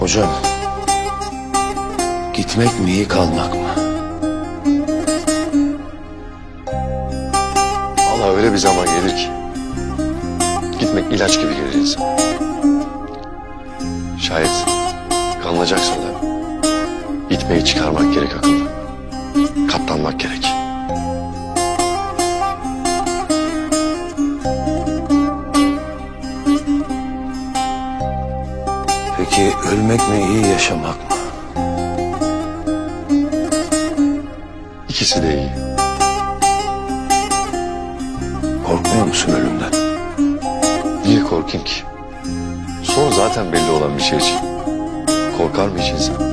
Hocam, gitmek mi iyi kalmak mı? Allah öyle bir zaman gelir ki. Gitmek ilaç gibi gelir insan. Şayet kalınacaksa da gitmeyi çıkarmak gerek akıllı. Katlanmak gerek. Peki ölmek mi iyi yaşamak mı? İkisi de iyi. Korkmuyor musun ölümden? Niye korkayım ki? Son zaten belli olan bir şey için. Korkar mı hiç insan?